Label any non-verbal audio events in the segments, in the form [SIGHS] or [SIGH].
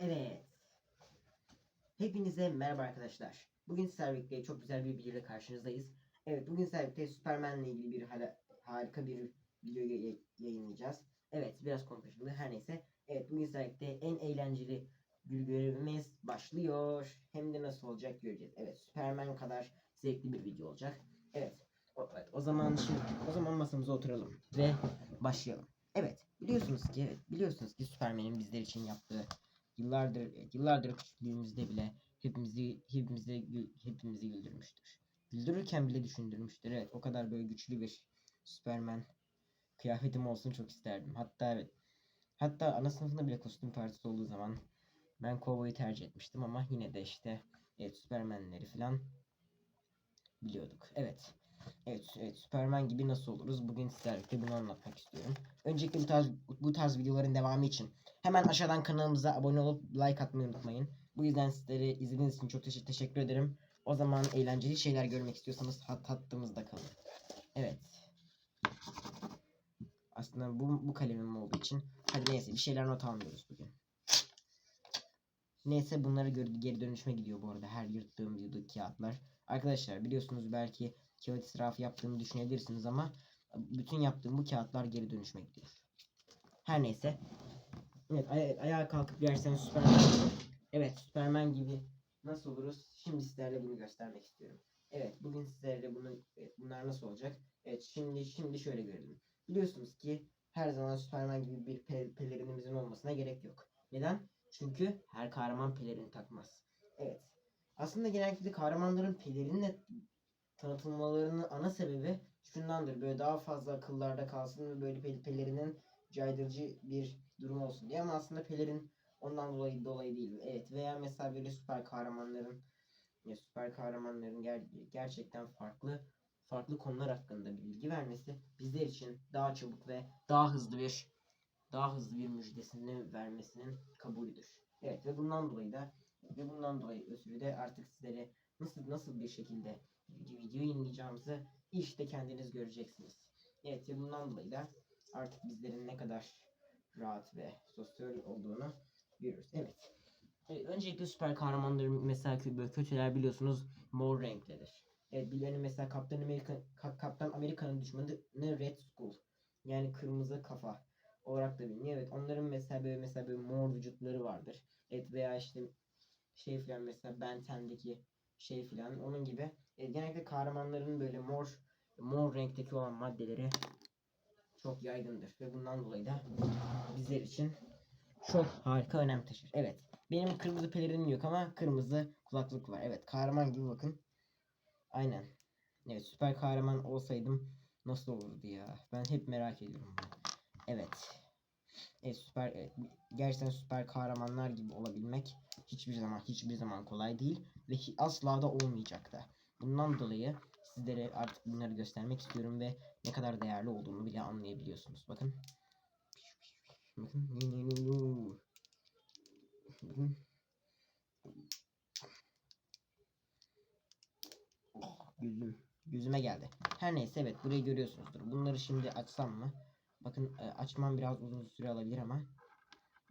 Evet. Hepinize merhaba arkadaşlar. Bugün birlikte çok güzel bir videoyla karşınızdayız. Evet bugün birlikte Superman'le ilgili bir hala, harika bir video yay- yayınlayacağız. Evet biraz konuşuldu her neyse. Evet bugün birlikte en eğlenceli bir görevimiz başlıyor. Hem de nasıl olacak göreceğiz. Evet Superman kadar zevkli bir video olacak. Evet. O, evet, o zaman şimdi o zaman masamıza oturalım ve başlayalım. Evet biliyorsunuz ki evet, biliyorsunuz ki Superman'in bizler için yaptığı yıllardır yıllardır küçüklüğümüzde bile hepimizi hepimizi hepimizi güldürmüştür. Güldürürken bile düşündürmüştür. Evet o kadar böyle güçlü bir Superman kıyafetim olsun çok isterdim. Hatta evet hatta ana sınıfında bile kostüm partisi olduğu zaman ben kovboyu tercih etmiştim ama yine de işte evet Superman'leri falan biliyorduk. Evet. Evet, evet Superman gibi nasıl oluruz? Bugün sizlerle bunu anlatmak istiyorum. Öncelikle bu tarz bu tarz videoların devamı için hemen aşağıdan kanalımıza abone olup like atmayı unutmayın. Bu yüzden sizlere izlediğiniz için çok teşekkür, ederim. O zaman eğlenceli şeyler görmek istiyorsanız hat hattımızda kalın. Evet. Aslında bu, bu kalemim olduğu için hadi neyse bir şeyler not almıyoruz bugün. Neyse bunları geri, dönüşüme gidiyor bu arada her yırttığım videodaki kağıtlar. Arkadaşlar biliyorsunuz belki kağıt israfı yaptığımı düşünebilirsiniz ama bütün yaptığım bu kağıtlar geri dönüşüme gidiyor. Her neyse. Evet aya- ayağa kalkıp gerçekten Superman Evet Superman gibi nasıl oluruz? Şimdi sizlerle bunu göstermek istiyorum. Evet bugün sizlerle bunu evet, bunlar nasıl olacak? Evet şimdi şimdi şöyle görelim. Biliyorsunuz ki her zaman Superman gibi bir pe- pelerinimizin olmasına gerek yok. Neden? Çünkü her kahraman pelerini takmaz. Evet. Aslında genellikle kahramanların pelerinle tanıtılmalarının ana sebebi şundandır. Böyle daha fazla akıllarda kalsın ve böyle pel- pelerinin caydırıcı bir durum olsun diye ama aslında pelerin ondan dolayı dolayı değil. Evet veya mesela böyle süper kahramanların ya süper kahramanların ger- gerçekten farklı farklı konular hakkında bilgi vermesi bizler için daha çabuk ve daha hızlı bir daha hızlı bir müjdesini vermesinin kabulüdür. Evet ve bundan dolayı da ve bundan dolayı ötürü de artık sizlere nasıl nasıl bir şekilde video yayınlayacağımızı işte kendiniz göreceksiniz. Evet ve bundan dolayı da artık bizlerin ne kadar rahat ve sosyal olduğunu görüyoruz. Evet. Evet, öncelikle süper kahramanların mesela böyle kötüler biliyorsunuz mor renktedir. Evet birilerinin mesela Kaptan Amerika Ka- Kaptan Amerika'nın düşmanı Red Skull. Yani kırmızı kafa olarak da biliniyor. Evet onların mesela böyle mesela böyle mor vücutları vardır. Evet veya işte şey filan mesela Ben 10'deki şey filan onun gibi. Evet, genellikle kahramanların böyle mor mor renkteki olan maddeleri çok yaygındır ve bundan dolayı da bizler için çok harika önem taşır. Evet. Benim kırmızı pelerinim yok ama kırmızı kulaklık var. Evet. Kahraman gibi bakın. Aynen. Evet. Süper kahraman olsaydım nasıl olurdu ya? Ben hep merak ediyorum. Evet. Evet süper evet, gerçekten süper kahramanlar gibi olabilmek hiçbir zaman hiçbir zaman kolay değil ve asla da olmayacak da. Bundan dolayı sizlere artık bunları göstermek istiyorum ve ne kadar değerli olduğunu bile anlayabiliyorsunuz. Bakın. Bakın. Bakın. Gözüm. Gözüme geldi. Her neyse evet burayı görüyorsunuzdur. Bunları şimdi açsam mı? Bakın e, açmam biraz uzun süre alabilir ama.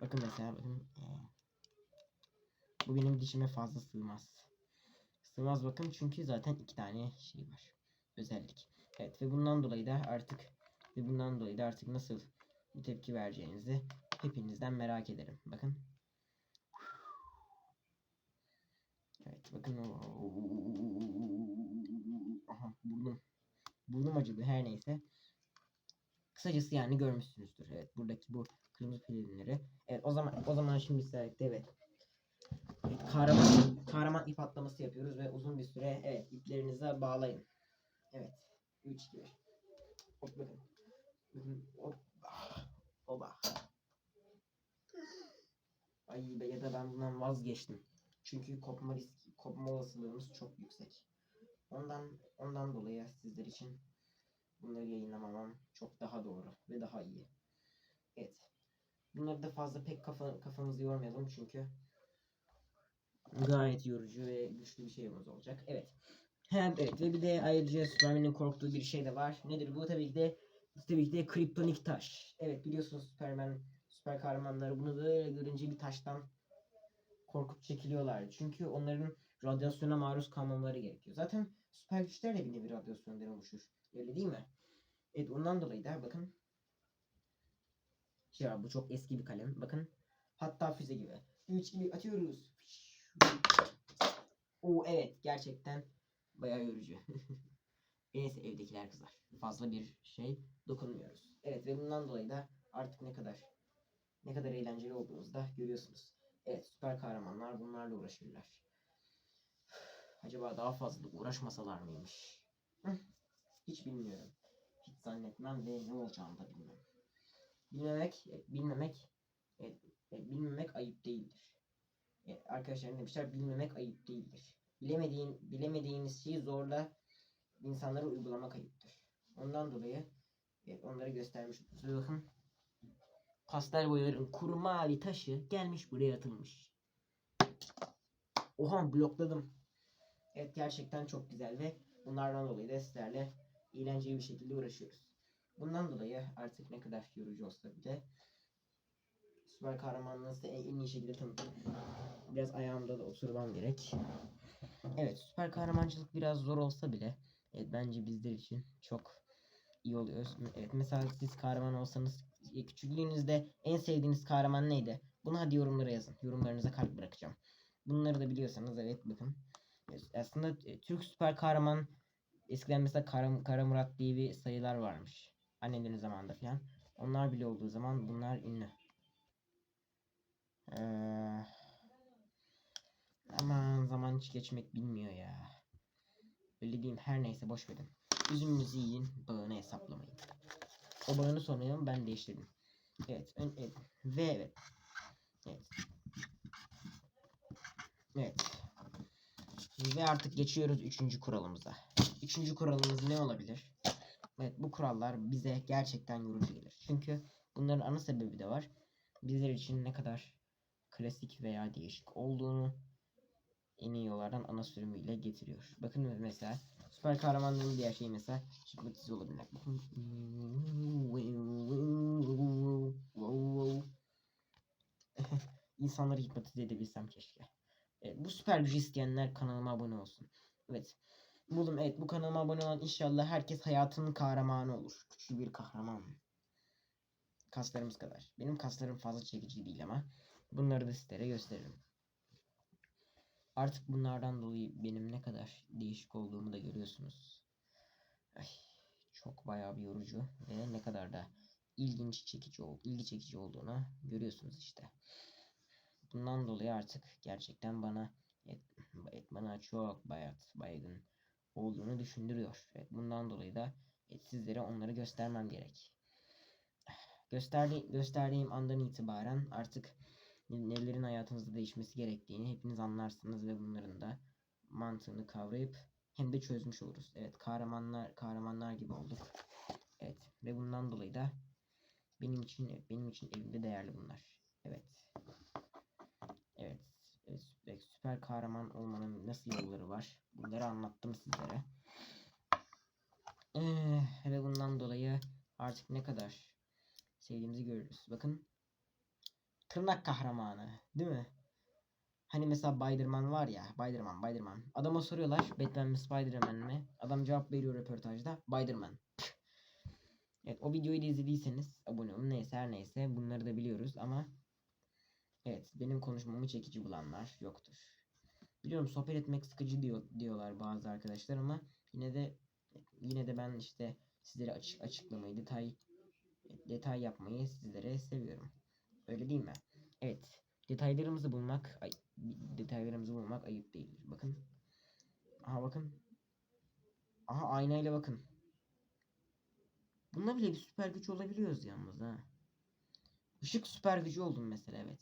Bakın mesela bakın. e, Bu benim dişime fazla sığmaz. Sığmaz bakın çünkü zaten iki tane şey var. Özellik. Evet ve bundan dolayı da artık ve bundan dolayı da artık nasıl bir tepki vereceğinizi hepinizden merak ederim. Bakın. Evet bakın. Aha burnum. Burnum acıdı her neyse. Kısacası yani görmüşsünüzdür. Evet buradaki bu kırmızı pelerinleri. Evet o zaman o zaman şimdi sizlerle evet. evet kahraman kahraman ip atlaması yapıyoruz ve uzun bir süre evet iplerinize bağlayın. Evet. 3 2 1. Hop bakın. Bakın hop. Oba. Ay be ya da ben bundan vazgeçtim. Çünkü kopma riski, kopma olasılığımız çok yüksek. Ondan ondan dolayı sizler için bunları yayınlamamam çok daha doğru ve daha iyi. Evet. Bunları da fazla pek kafa, kafamızı yormayalım çünkü gayet yorucu ve güçlü bir şeyimiz olacak. Evet. Evet ve bir de ayrıca Superman'in korktuğu bir şey de var. Nedir bu? Tabii ki de tabii ki de kriptonik taş. Evet biliyorsunuz Superman süper kahramanları bunu böyle görünce bir taştan korkup çekiliyorlardı. Çünkü onların radyasyona maruz kalmamaları gerekiyor. Zaten süper güçler de bir nevi radyasyondan oluşur. Öyle değil mi? Evet ondan dolayı da bakın. Şey bu çok eski bir kalem. Bakın. Hatta füze gibi. 3 gibi atıyoruz. O evet gerçekten bayağı yorucu. [LAUGHS] Neyse evdekiler kızar. Fazla bir şey dokunmuyoruz. Evet ve bundan dolayı da artık ne kadar ne kadar eğlenceli olduğumuzu da görüyorsunuz. Evet süper kahramanlar bunlarla uğraşırlar. [SIGHS] Acaba daha fazla uğraşmasalar mıymış? Hiç bilmiyorum. Hiç zannetmem ve ne olacağını da bilmem. Bilmemek, e, bilmemek, e, e, bilmemek ayıp değildir. Arkadaşlar ne demişler? Bilmemek ayıp değildir. Bilemediğin, bilemediğiniz şeyi zorla insanlara uygulamak ayıptır. Ondan dolayı evet, onları göstermiş. Ve bakın pastel boyaların kuru mavi taşı gelmiş buraya atılmış. Oha blokladım. Evet gerçekten çok güzel ve bunlardan dolayı da sizlerle eğlenceli bir şekilde uğraşıyoruz. Bundan dolayı artık ne kadar yorucu olsa bile süper kahramanlığı size en, iyi şekilde tanıtırım. Biraz ayağımda da oturmam gerek. Evet süper kahramancılık biraz zor olsa bile evet, bence bizler için çok iyi oluyor. Evet mesela siz kahraman olsanız e, küçüklüğünüzde en sevdiğiniz kahraman neydi? Bunu hadi yorumlara yazın. Yorumlarınıza kalp bırakacağım. Bunları da biliyorsanız evet bakın. Aslında e, Türk süper kahraman eskiden mesela Kara, Kara Murat diye bir sayılar varmış. Annelerin zamanında falan. Onlar bile olduğu zaman bunlar ünlü. Ee, aman zaman hiç geçmek bilmiyor ya. Öyle diyeyim her neyse boş verin. Üzümünüzü yiyin, bağını hesaplamayın. O bağını sonra ben değiştirdim. Evet, ön, evet. Ve evet. Evet. Evet. Ve artık geçiyoruz üçüncü kuralımıza. Üçüncü kuralımız ne olabilir? Evet bu kurallar bize gerçekten yorucu gelir. Çünkü bunların ana sebebi de var. Bizler için ne kadar klasik veya değişik olduğunu en iyi yollardan ana sürümüyle getiriyor. Bakın mesela süper kahramanların diğer şeyi mesela hipnotize. Bakın. [LAUGHS] İnsanları hipnotize edebilsem keşke. Evet, bu süper gücü isteyenler kanalıma abone olsun. Evet. Buldum evet bu kanalıma abone olan inşallah herkes hayatının kahramanı olur. Küçük bir kahraman. Kaslarımız kadar. Benim kaslarım fazla çekici değil ama bunları da sizlere gösteririm. Artık bunlardan dolayı benim ne kadar değişik olduğumu da görüyorsunuz. Ay, çok bayağı bir yorucu ve ne kadar da ilginç çekici ol, ilgi çekici olduğunu görüyorsunuz işte. Bundan dolayı artık gerçekten bana et, et bana çok bayat baygın olduğunu düşündürüyor. Evet, bundan dolayı da sizlere onları göstermem gerek. Gösterdi, gösterdiğim andan itibaren artık nelerin hayatınızda değişmesi gerektiğini hepiniz anlarsınız ve bunların da mantığını kavrayıp hem de çözmüş oluruz. Evet kahramanlar kahramanlar gibi olduk. Evet ve bundan dolayı da benim için benim için evimde değerli bunlar. Evet. Evet. evet süper, kahraman olmanın nasıl yolları var? Bunları anlattım sizlere. Ee, ve bundan dolayı artık ne kadar sevdiğimizi görürüz. Bakın tırnak kahramanı değil mi? Hani mesela Spiderman var ya Spiderman Spiderman. Adama soruyorlar Batman mi Spiderman mi? Adam cevap veriyor röportajda Spiderman. evet o videoyu da izlediyseniz abone olun neyse her neyse bunları da biliyoruz ama Evet benim konuşmamı çekici bulanlar yoktur. Biliyorum sohbet etmek sıkıcı diyor, diyorlar bazı arkadaşlar ama yine de yine de ben işte sizlere açık açıklamayı detay detay yapmayı sizlere seviyorum. Öyle değil mi? Evet. Detaylarımızı bulmak ay, detaylarımızı bulmak ayıp değildir. Bakın. Aha bakın. Aha aynayla bakın. Bununla bile bir süper güç olabiliyoruz yalnız ha. Işık süper gücü oldum mesela evet.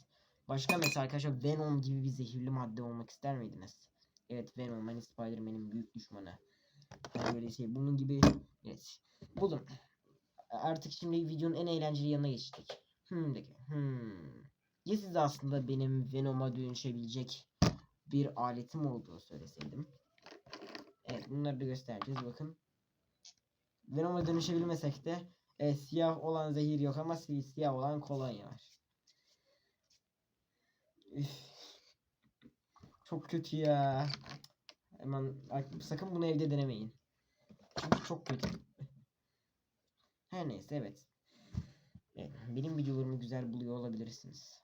Başka mesela arkadaşlar Venom gibi bir zehirli madde olmak ister miydiniz? Evet Venom hani Spider-Man'in büyük düşmanı. Böyle şey bunun gibi evet. Buldum. Artık şimdi videonun en eğlenceli yanına geçtik. De, hmm. Ya siz aslında benim Venom'a dönüşebilecek bir aletim olduğunu söyleseydim. Evet bunları da göstereceğiz bakın. Venom'a dönüşebilmesek de e, siyah olan zehir yok ama si siyah olan kolonya var. Üf. Çok kötü ya. Hemen sakın bunu evde denemeyin. Çünkü çok kötü. Her neyse evet. Benim videolarımı güzel buluyor olabilirsiniz.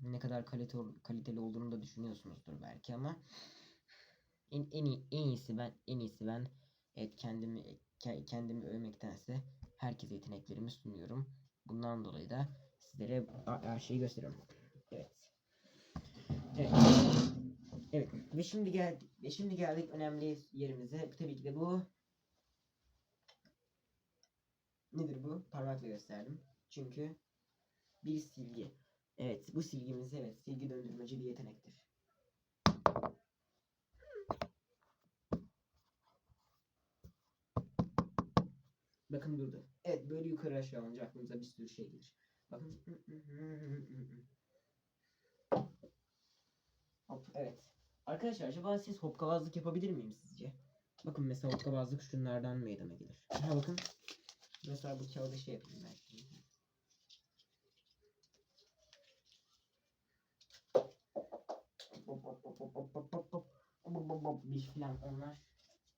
Ne kadar kalite, kaliteli olduğunu da düşünüyorsunuzdur belki ama en, en, iyi, en iyisi ben en iyisi ben evet kendimi ke- kendimi övmektense herkese yeteneklerimi sunuyorum. Bundan dolayı da sizlere her şeyi gösteriyorum. Evet. Evet. Evet. Ve şimdi geldik. Ve şimdi geldik önemli yerimize. Tabii ki de bu Nedir bu? Parmakla gösterdim. Çünkü bir silgi. Evet, bu silgimiz evet silgi döndürmeci bir yetenektir. Bakın durdu. Evet, böyle yukarı aşağı olunca aklımıza bir sürü şey gelir. Bakın. Hop, evet. Arkadaşlar acaba siz hokkabazlık yapabilir miyim sizce? Bakın mesela hokkabazlık şunlardan meydana gelir. Ha bakın. Mesela bu kağıda şey yapayım hop. Bir filan onlar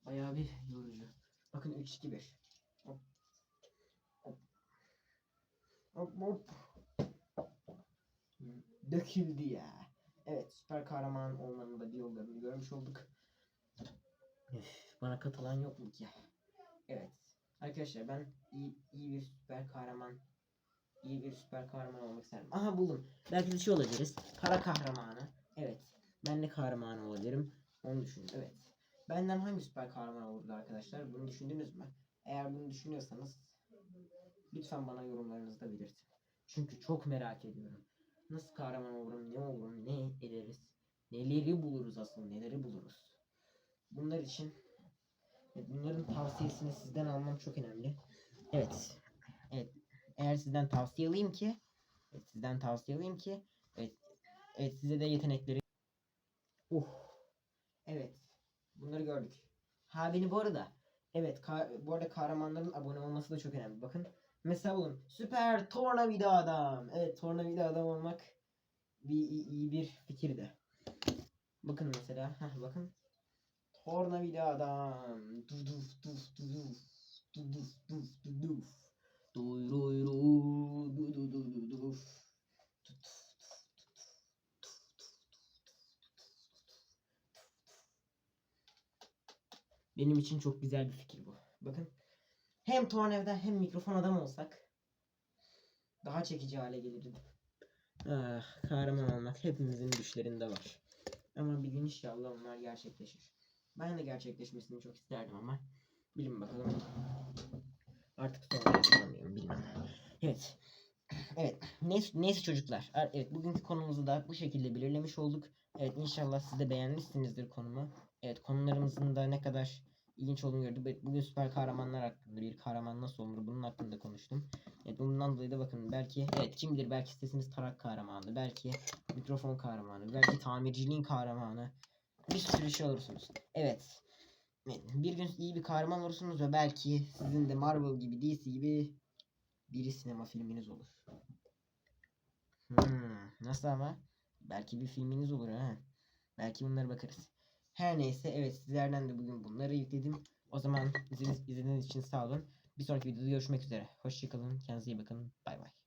bayağı bir yorucu. Bakın 3 2 1. Hop. Hop. Döküldü ya. Evet süper kahraman olmanın da bir görmüş olduk. Üf, bana katılan yok mu ki? Evet. Arkadaşlar ben iyi, iyi bir süper kahraman iyi bir süper kahraman olmak isterim. Aha buldum. Belki de şey olabiliriz. Para kahramanı. Evet. Ben ne kahramanı olabilirim? Onu düşün. Evet. Benden hangi süper kahraman olurdu arkadaşlar? Bunu düşündünüz mü? Eğer bunu düşünüyorsanız lütfen bana yorumlarınızda belirtin. Çünkü çok merak ediyorum. Nasıl kahraman olurum, ne olurum, ne ederiz, neleri buluruz aslında, neleri buluruz. Bunlar için bunların tavsiyesini sizden almam çok önemli. Evet. Evet. Eğer sizden tavsiye alayım ki evet, sizden tavsiye alayım ki evet, evet size de yetenekleri Uh. Evet. Bunları gördük. Ha beni bu arada evet bu arada kahramanların abone olması da çok önemli. Bakın mesela bulun. Süper tornavida adam. Evet tornavida adam olmak bir iyi, iyi bir fikirdi. Bakın mesela. Heh, bakın. Tornavida adam. Duduf duf duduf. Duduf duf duduf. Duy duy du du du du du duf. Benim için çok güzel bir fikir bu. Bakın. Hem tornavida hem mikrofon adam olsak daha çekici hale gelirdi. Ah, kahraman olmak hepimizin düşlerinde var. Ama bir gün inşallah onlar gerçekleşir. Ben de gerçekleşmesini çok isterdim ama bilin bakalım. Artık sonra yapamıyorum bilmem. Evet. Evet. Neyse, neyse çocuklar. Evet bugünkü konumuzu da bu şekilde belirlemiş olduk. Evet inşallah siz de beğenmişsinizdir konumu. Evet konularımızın da ne kadar ilginç olduğunu gördük. Bugün süper kahramanlar hakkında bir kahraman nasıl olur bunun hakkında konuştum. Evet bundan dolayı da bakın belki evet kim bilir belki sesiniz tarak kahramanı, belki mikrofon kahramanı, belki tamirciliğin kahramanı. Bir sürü şey olursunuz. Evet. Bir gün iyi bir kahraman olursunuz ve belki sizin de Marvel gibi DC gibi bir sinema filminiz olur. Hmm, nasıl ama? Belki bir filminiz olur ha. Belki bunlara bakarız. Her neyse evet sizlerden de bugün bunları yükledim. O zaman izlediğiniz, izlediğiniz için sağ olun. Bir sonraki videoda görüşmek üzere. Hoşçakalın. Kendinize iyi bakın. Bay bay.